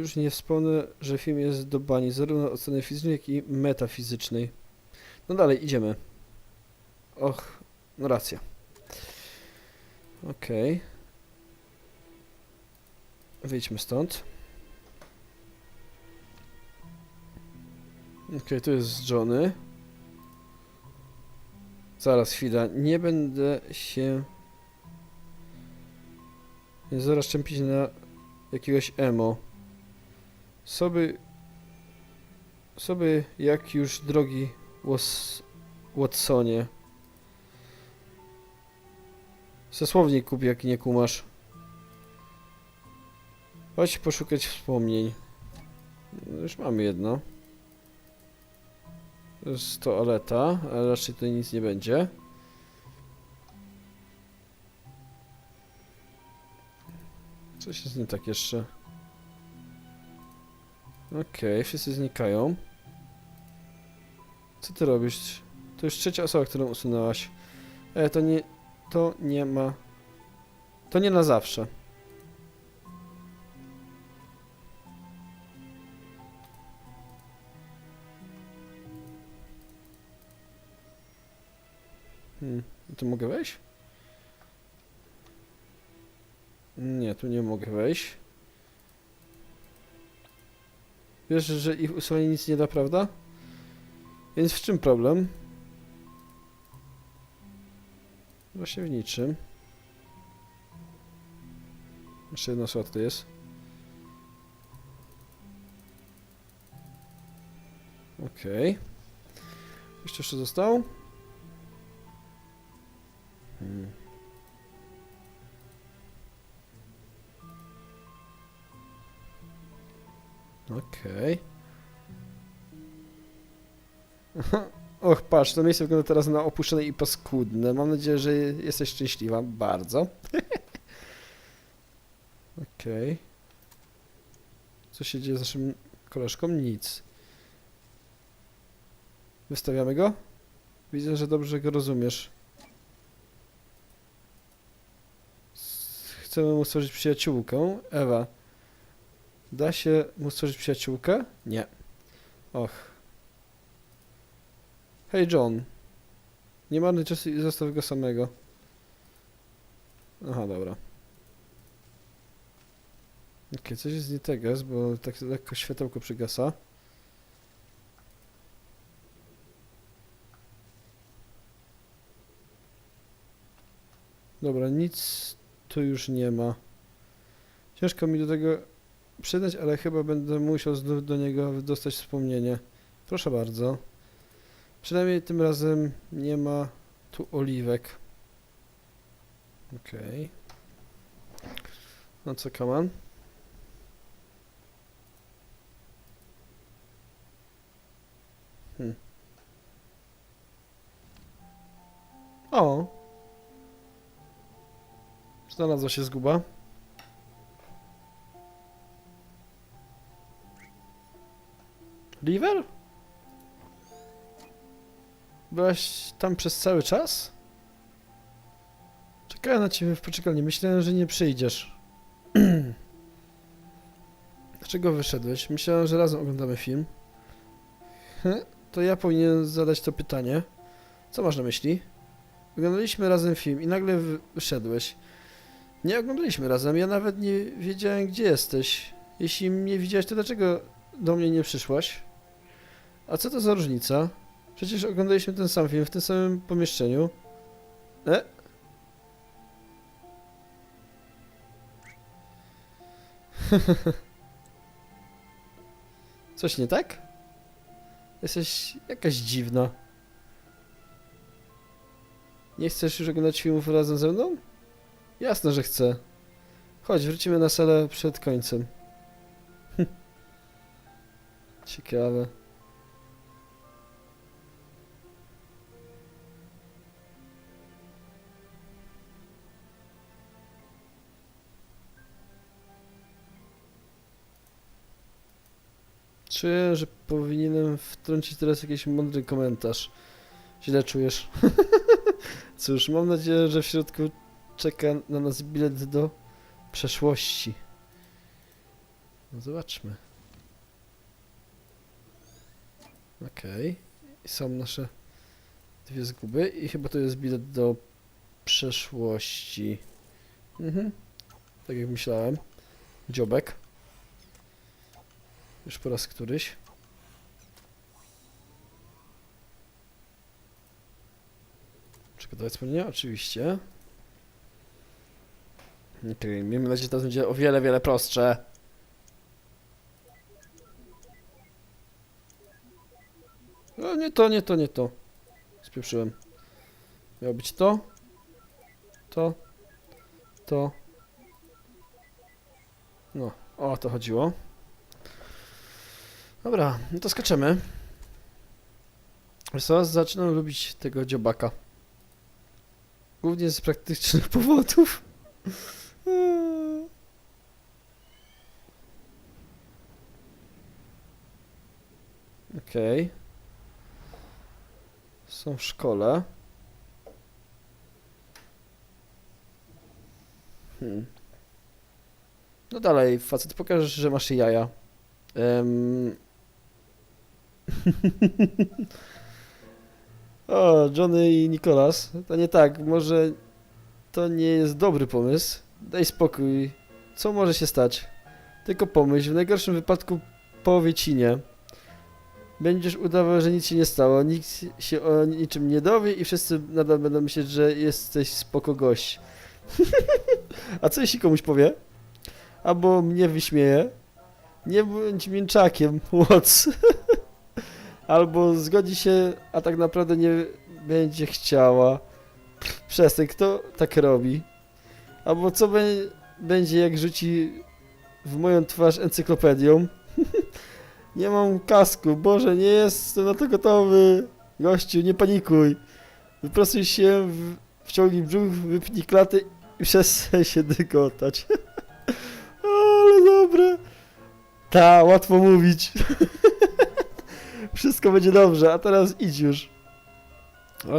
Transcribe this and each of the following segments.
Już nie wspomnę, że film jest do bani zarówno strony fizycznej, jak i metafizycznej. No dalej, idziemy. Och, no racja. Okej. Wyjdźmy stąd. Okej, tu jest Johnny. Zaraz, chwila. Nie będę się... Zaraz czempić na jakiegoś emo. Sobie... Sobie jak już drogi Was, Watsonie. Se słownik kup, jak nie kumasz. Chodź poszukać wspomnień. Już mamy jedno. To jest toaleta, ale raczej tutaj nic nie będzie. Coś jest nie tak jeszcze. Okej, wszyscy znikają. Co ty robisz? To już trzecia osoba, którą usunęłaś. E, to nie... To nie ma... To nie na zawsze. Hmm, tu mogę wejść? Nie, tu nie mogę wejść. Wiesz, że ich usuwanie nic nie da, prawda? Więc w czym problem? Właśnie w niczym. Jeszcze słowa tutaj jest. Okej. Jeszcze jeszcze został? Hmm. Okej. Och, patrz, to miejsce wygląda teraz na opuszczone i paskudne. Mam nadzieję, że jesteś szczęśliwa. Bardzo. Okej. Co się dzieje z naszym koleżką? Nic. Wystawiamy go? Widzę, że dobrze go rozumiesz. Chcemy mu stworzyć przyjaciółkę. Ewa. Da się mu stworzyć przyjaciółkę? Nie. Och. Hej John. Nie marnuj czasu i zostaw go samego. Aha, dobra. Okej, coś jest nie tego, bo tak lekko światełko przygasa. Dobra, nic tu już nie ma. Ciężko mi do tego przydać, ale chyba będę musiał do niego dostać wspomnienie. Proszę bardzo. Przynajmniej tym razem nie ma tu oliwek. Okej. No co, Kaman? Hmm. O! Znalazła się zguba. Liver? Byłaś tam przez cały czas? Czekałem na ciebie w poczekalni. Myślałem, że nie przyjdziesz. Dlaczego wyszedłeś? Myślałem, że razem oglądamy film. To ja powinien zadać to pytanie. Co masz na myśli? Oglądaliśmy razem film i nagle wy- wyszedłeś. Nie oglądaliśmy razem, ja nawet nie wiedziałem, gdzie jesteś. Jeśli mnie widziałeś, to dlaczego do mnie nie przyszłaś? A co to za różnica? Przecież oglądaliśmy ten sam film w tym samym pomieszczeniu. E? Coś nie tak? Jesteś jakaś dziwna. Nie chcesz już oglądać filmów razem ze mną? Jasne, że chcę. Chodź, wrócimy na salę przed końcem. Ciekawe. Czuję, że powinienem wtrącić teraz jakiś mądry komentarz. Źle czujesz. Cóż, mam nadzieję, że w środku czeka na nas bilet do przeszłości. No zobaczmy. Okej. I są nasze dwie zguby i chyba to jest bilet do przeszłości. Mhm. Tak jak myślałem. Dziobek. Już po raz któryś. Przygotować wspomnienia? Oczywiście. Okej, miejmy nadzieję, że teraz będzie o wiele, wiele prostsze. No nie to, nie to, nie to. Spieprzyłem. Miało być to. To. To. No, o to chodziło. Dobra, no to skaczemy. Co, zaczynam lubić tego dziobaka. Głównie z praktycznych powodów. Okej. Są w szkole. Hmm. No dalej, facet, pokaż, że masz jaja. Em... o, Johnny i Nicholas. To nie tak, może to nie jest dobry pomysł. Daj spokój. Co może się stać? Tylko pomyśl, w najgorszym wypadku powie ci nie. Będziesz udawał, że nic się nie stało, nikt się o niczym nie dowie i wszyscy nadal będą myśleć, że jesteś spoko gość. A co jeśli komuś powie? Albo mnie wyśmieje? Nie bądź mięczakiem, Watts. Albo zgodzi się, a tak naprawdę nie będzie chciała. Przestań, kto tak robi? Albo co be będzie, jak rzuci w moją twarz encyklopedią? nie mam kasku, Boże, nie jestem na to gotowy. Gościu, nie panikuj. Wyprostuj się, w, wciągnij brzuch, wypnij klatę i przestań się dygotać. Ale dobre. Ta, łatwo mówić. Wszystko będzie dobrze, a teraz idź już.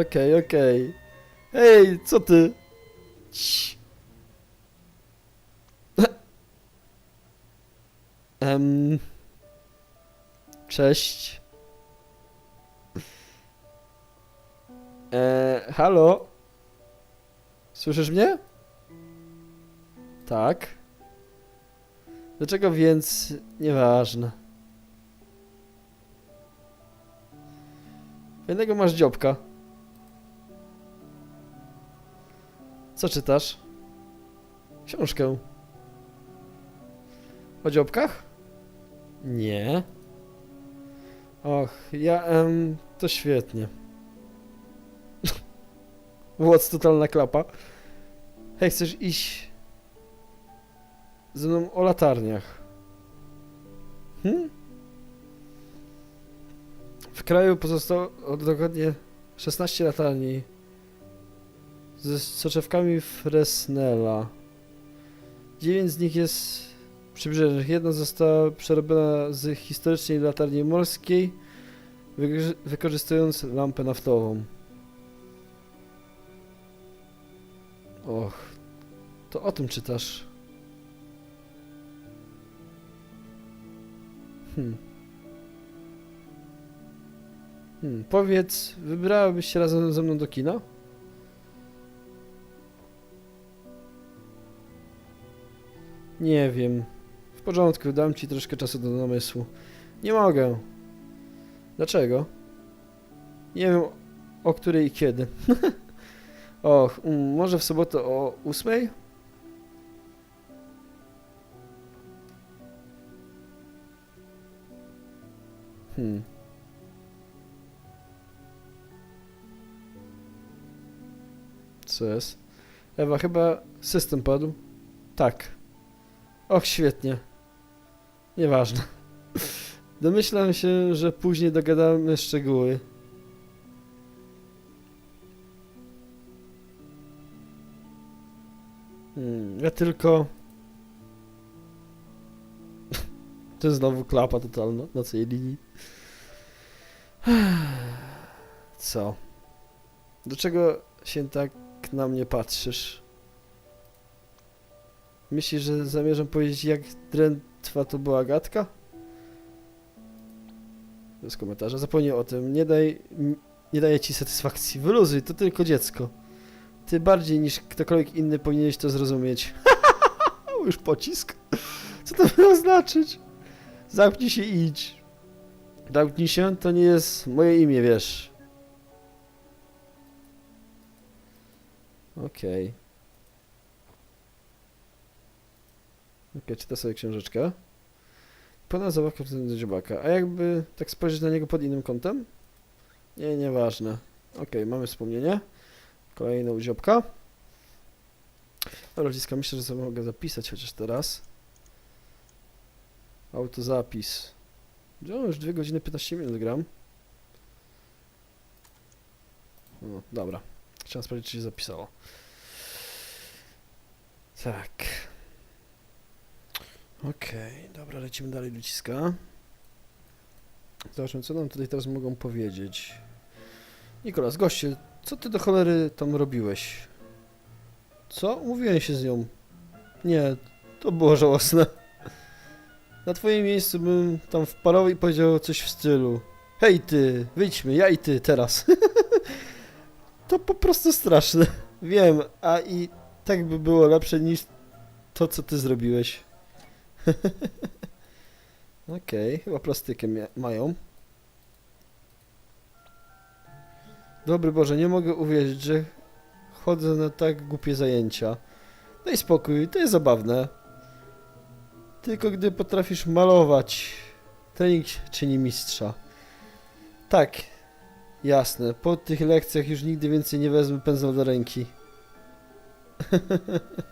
Okej, okej. Ej, co ty? Cii. Em, cześć. E, halo? Słyszysz mnie? Tak. Dlaczego więc? Nieważne. Jednego masz dziobka. Co czytasz? Książkę. O dziobkach? Nie. Och, ja... Em, to świetnie. Włoc totalna klapa. Hej, chcesz iść ze mną o latarniach? Hmm? W kraju pozostało od dokładnie 16 latarni ze soczewkami Fresnela. 9 z nich jest przybrzeżnych. Jedna została przerobiona z historycznej latarni morskiej, wykorzy- wykorzystując lampę naftową. Och, to o tym czytasz. Hmm. Hmm, powiedz, wybrałabyś się razem ze mną do kina? Nie wiem. W porządku, dam ci troszkę czasu do namysłu. Nie mogę. Dlaczego? Nie wiem o której i kiedy. Och, mm, może w sobotę o ósmej? Hmm. Co jest? Ewa, chyba system padł. Tak. Och, świetnie. Nieważne. Domyślam się, że później dogadamy szczegóły. Hmm, ja tylko... to znowu klapa totalna na całej linii. Co? Dlaczego się tak na mnie patrzysz? Myślisz, że zamierzam powiedzieć, jak drętwa to była gadka? Bez komentarza. Zapomnij o tym. Nie daj... Nie daje ci satysfakcji. Wyluzuj, to tylko dziecko. Ty bardziej niż ktokolwiek inny powinieneś to zrozumieć. Już pocisk? Co to miało znaczyć? Zamknij się i idź. Zamknij się, to nie jest moje imię, wiesz. Okej. Okej, czyta sobie książeczkę. Pana zabawka do dziobaka. A jakby tak spojrzeć na niego pod innym kątem? Nie, nieważne. Okej, mamy wspomnienie. Kolejne u dziobka. Dobra, dziecka, myślę, że sobie mogę zapisać chociaż teraz. Autozapis. No, już 2 godziny 15 minut gram. No, dobra. Chciałem sprawdzić, czy się zapisało. Tak. Okej, dobra, lecimy dalej ludziska. Zobaczmy, co nam tutaj teraz mogą powiedzieć. Nikolas, goście, co ty do cholery tam robiłeś? Co? Umówiłem się z nią. Nie, to było żałosne. Na twoim miejscu bym tam wparł i powiedział coś w stylu Hej ty, wyjdźmy, ja i ty, teraz. to po prostu straszne. Wiem, a i tak by było lepsze niż to, co ty zrobiłeś. Okej, chyba plastykę mia- mają. Dobry Boże, nie mogę uwierzyć, że chodzę na tak głupie zajęcia. Daj spokój, to jest zabawne. Tylko gdy potrafisz malować, trening czyni mistrza. Tak, jasne. Po tych lekcjach już nigdy więcej nie wezmę pędzla do ręki.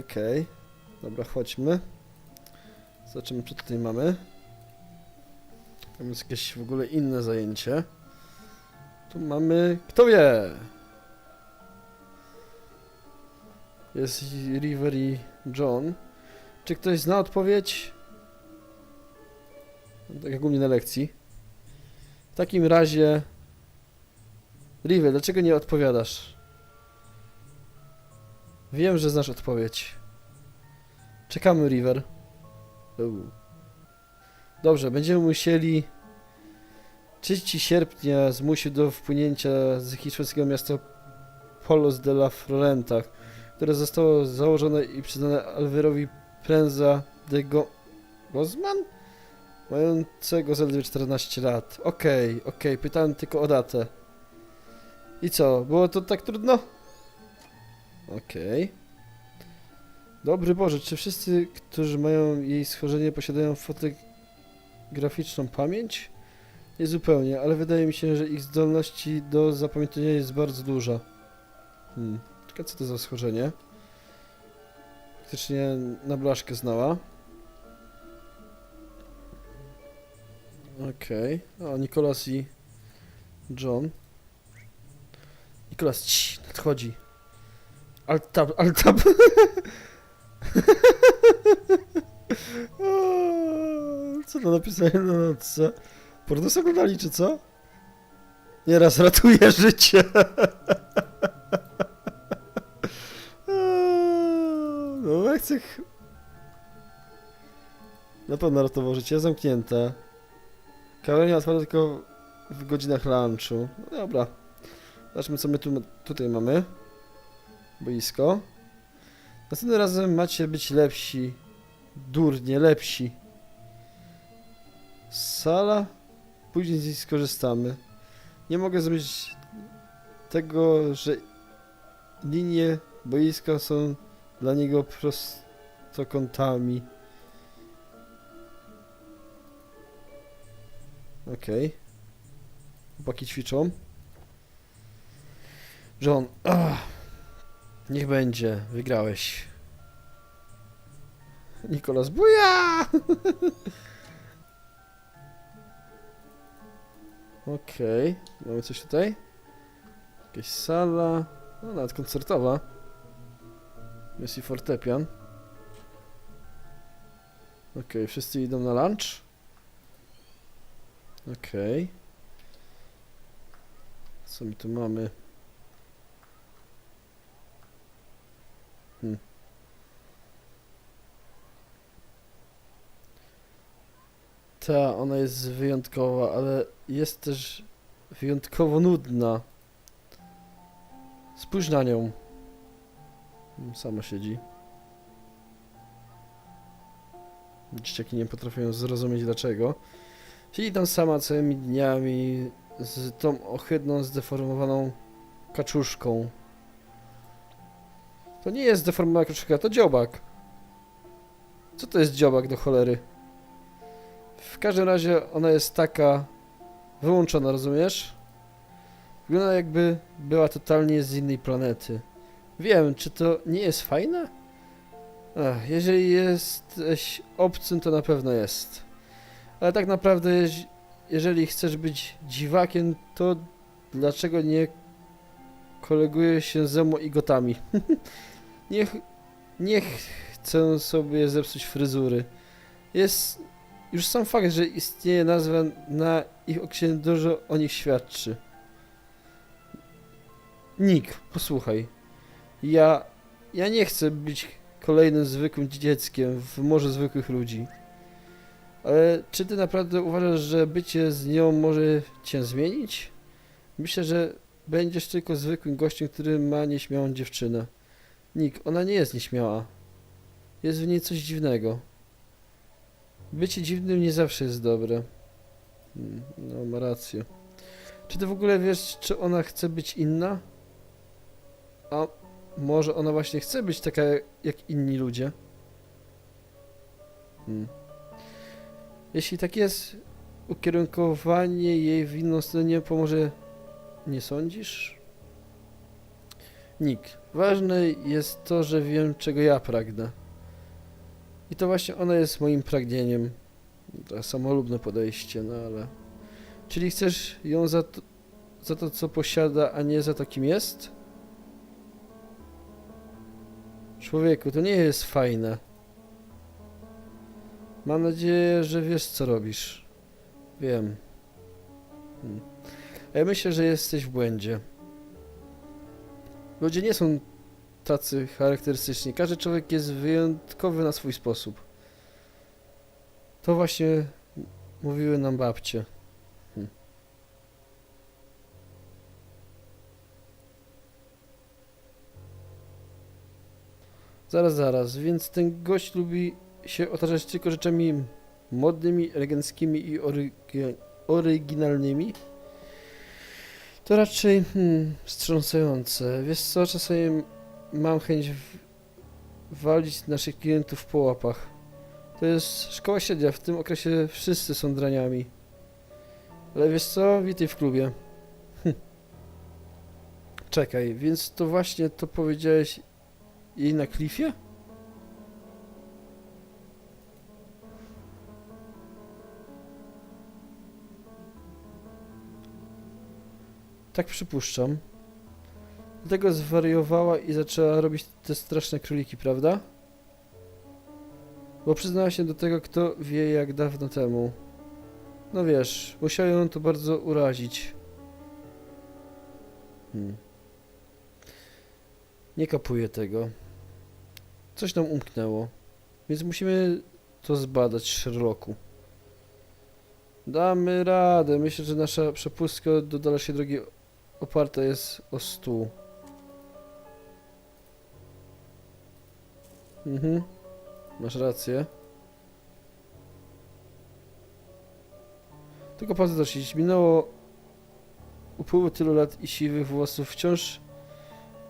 Okej. Dobra, chodźmy. Zobaczymy, co tutaj mamy. Tam jest jakieś w ogóle inne zajęcie. Tu mamy... Kto wie? Jest River i John. Czy ktoś zna odpowiedź? Tak jak u mnie na lekcji. W takim razie... River, dlaczego nie odpowiadasz? Wiem, że znasz odpowiedź. Czekamy, River. Dobrze, będziemy musieli... 3 sierpnia zmusił do wpłynięcia z hiszpańskiego miasta Polos de la Florenta, które zostało założone i przyznane Alverowi Prenza de Go Gozman? Mającego zaledwie 14 lat. Okej, okej, pytałem tylko o datę. I co, było to tak trudno? Okej. Dobry Boże, czy wszyscy, którzy mają jej schorzenie, posiadają fotograficzną pamięć? Nie zupełnie, ale wydaje mi się, że ich zdolności do zapamiętania jest bardzo duża. Hmm. Czekaj, co to za schorzenie? Faktycznie na blaszkę znała. Okej. O, Nikolas i John. Nikolas, cii, nadchodzi. Alt-tab. O, Co to napisałem na notce? Pornos oglądali, czy co? Nieraz ratuje życie. No, w lekcjach... Na pewno ratował życie, zamknięte. Kawiarnia otwarta tylko w godzinach lunchu. No dobra. Zobaczmy, co my tu, tutaj mamy. Boisko. Następnym razem macie być lepsi. Durnie, lepsi. Sala? Później z niej skorzystamy. Nie mogę zrobić tego, że linie boiska są dla niego prostokątami. Okej. Chłopaki ćwiczą. John, ach, niech będzie, wygrałeś. Nikolas, buja! Okej, mamy coś tutaj? Jakaś sala, no nawet koncertowa. Jest i fortepian. Okej, wszyscy idą na lunch. Okej. Okay. Co my tu mamy? Hmm. Ta, ona jest wyjątkowa, ale jest też wyjątkowo nudna. Spójrz na nią. Hmm, sama siedzi. Dzieciaki nie potrafią zrozumieć dlaczego. Siedzi tam sama całymi dniami z tą ohydną, zdeformowaną kaczuszką. To nie jest zdeformowana kaczuszka, to dziobak. Co to jest dziobak do cholery? W każdym razie ona jest taka wyłączona, rozumiesz? Wygląda jakby była totalnie z innej planety. Wiem, czy to nie jest fajne? Ach, jeżeli jesteś obcym, to na pewno jest. Ale tak naprawdę, jeż- jeżeli chcesz być dziwakiem, to dlaczego nie kolegujesz się z emo i gotami? Niech, niech chcę sobie zepsuć fryzury. Jest już sam fakt, że istnieje nazwa na ich okresie dużo o nich świadczy. Nick, posłuchaj. Ja, ja nie chcę być kolejnym zwykłym dzieckiem w morzu zwykłych ludzi. Ale czy ty naprawdę uważasz, że bycie z nią może cię zmienić? Myślę, że będziesz tylko zwykłym gościem, który ma nieśmiałą dziewczynę. Nick, ona nie jest nieśmiała. Jest w niej coś dziwnego. Bycie dziwnym nie zawsze jest dobre. Hmm, No, ma rację. Czy ty w ogóle wiesz, czy ona chce być inna? A może ona właśnie chce być taka jak inni ludzie? Hmm. Jeśli tak jest, ukierunkowanie jej w inną stronę pomoże, nie sądzisz? Nick, ważne jest to, że wiem, czego ja pragnę. I to właśnie ona jest moim pragnieniem. To samolubne podejście, no ale... Czyli chcesz ją za to, za to, co posiada, a nie za to, kim jest? Człowieku, to nie jest fajne. Mam nadzieję, że wiesz, co robisz. Wiem. Hmm. Ja myślę, że jesteś w błędzie. Ludzie nie są tacy charakterystyczni. Każdy człowiek jest wyjątkowy na swój sposób. To właśnie mówiły nam babcie. Hm. Zaraz, zaraz, więc ten gość lubi się otaczać tylko rzeczami modnymi, eleganckimi i orygi- oryginalnymi? To raczej hmm, wstrząsające. Wiesz co, czasami mam chęć walić naszych klientów po łapach. To jest szkoła średnia, w tym okresie wszyscy są draniami. Ale wiesz co, witaj w klubie. Hm. Czekaj, więc to właśnie to powiedziałeś jej na klifie? Tak przypuszczam. Dlatego zwariowała i zaczęła robić te straszne króliki, prawda? Bo przyznała się do tego, kto wie jak dawno temu. No wiesz, musiało ją to bardzo urazić. Hmm. Nie kapuję tego. Coś nam umknęło. Więc musimy to zbadać, Sherlocku. Damy radę. Myślę, że nasza przepustka do dalszej drogi oparta jest o stół. Mhm. Masz rację. Tylko co dosyć? Minęło upływu tylu lat i siwych włosów wciąż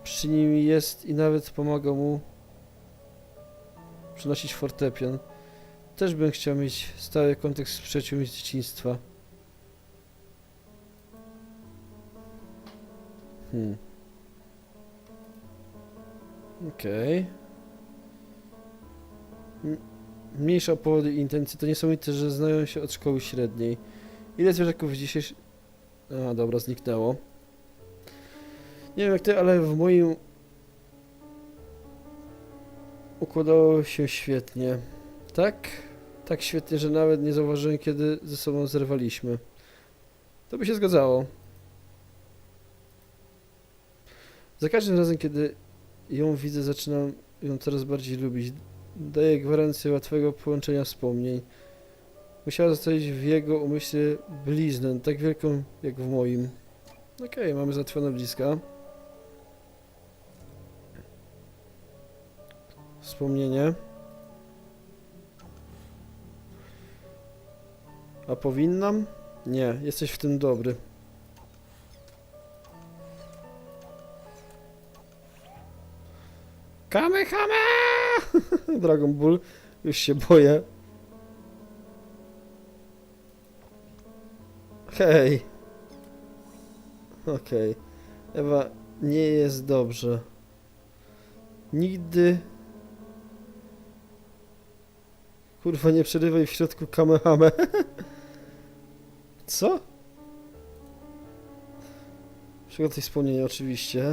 przy nim jest i nawet pomaga mu przynosić fortepian. Też bym chciał mieć stały kontakt z przyjaciółmi z dzieciństwa. Hmm. Okej. M- Mniejsza o powody i intencje. To niesamowite, że znają się od szkoły średniej. Ile zwierzaków dzisiejszy... A, dobra, zniknęło. Nie wiem jak ty, ale w moim... Układało się świetnie. Tak? Tak świetnie, że nawet nie zauważyłem, kiedy ze sobą zerwaliśmy. To by się zgadzało. Za każdym razem, kiedy ją widzę, zaczynam ją coraz bardziej lubić. Daje gwarancję łatwego połączenia wspomnień. Musiała zostawić w jego umyśle bliznę, tak wielką jak w moim. Okej, mamy załatwione bliska. Wspomnienie. A powinnam? Nie, jesteś w tym dobry. Kamehame! Dragon Ball. Już się boję. Hej. Okej. Ewa, nie jest dobrze. Nigdy... Kurwa, nie przerywaj w środku kamehame. Co? Przygotuj wspomnienie oczywiście.